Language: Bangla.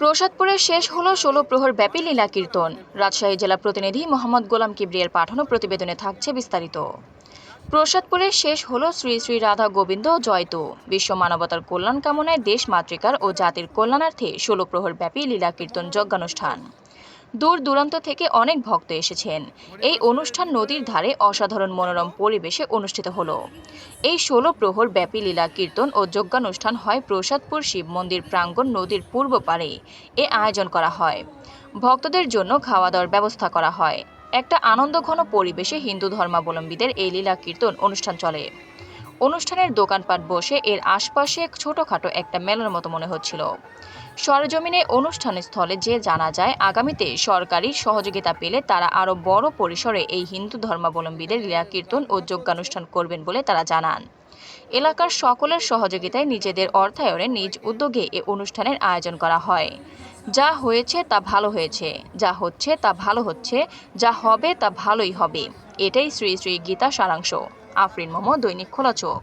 প্রসাদপুরে শেষ হলো ষোলো প্রহর ব্যাপী লীলা কীর্তন। রাজশাহী জেলা প্রতিনিধি মোহাম্মদ গোলাম কিবরিয়ার পাঠানো প্রতিবেদনে থাকছে বিস্তারিত। প্রসাদপুরে শেষ হলো শ্রী শ্রী রাধা গোবিন্দ জয়তু বিশ্ব মানবতার কল্যাণ কামনায় দেশ মাতৃকার ও জাতির কল্যাণার্থে ষোলো প্রহর ব্যাপী লীলা কীর্তন যজ্ঞানুষ্ঠান। দূর দূরান্ত থেকে অনেক ভক্ত এসেছেন। এই অনুষ্ঠান নদীর ধারে অসাধারণ মনোরম পরিবেশে অনুষ্ঠিত হলো। এই ষোলো প্রহর ব্যাপী লীলা কীর্তন ও যজ্ঞানুষ্ঠান হয় প্রসাদপুর শিব মন্দির প্রাঙ্গণ নদীর পূর্ব পাড়ে। এ আয়োজন করা হয়। ভক্তদের জন্য খাওয়া দাওয়ার ব্যবস্থা করা হয়। একটা আনন্দঘন পরিবেশে হিন্দু ধর্মাবলম্বীদের এই লীলা কীর্তন অনুষ্ঠান চলে। অনুষ্ঠানের দোকানপাট বসে এর আশপাশে ছোটখাটো একটা মেলার মতো মনে হচ্ছিল। সরজমিনে অনুষ্ঠান স্থলে যে জানা যায়, আগামীতে সরকারি সহযোগিতা পেলে তারা আরও বড় পরিসরে এই হিন্দু ধর্মাবলম্বীদের লীলা কীর্তন ও যজ্ঞানুষ্ঠান করবেন বলে তারা জানান। এলাকার সকলের সহযোগিতায় নিজেদের অর্থায়নে নিজ উদ্যোগে এ অনুষ্ঠানের আয়োজন করা হয়। যা হয়েছে তা ভালো হয়েছে, যা হচ্ছে তা ভালো হচ্ছে, যা হবে তা ভালোই হবে। এটাই শ্রী শ্রী গীতা সারাংশ। আফরিন মোহাম্মদ, দৈনিক খোলা চোখ।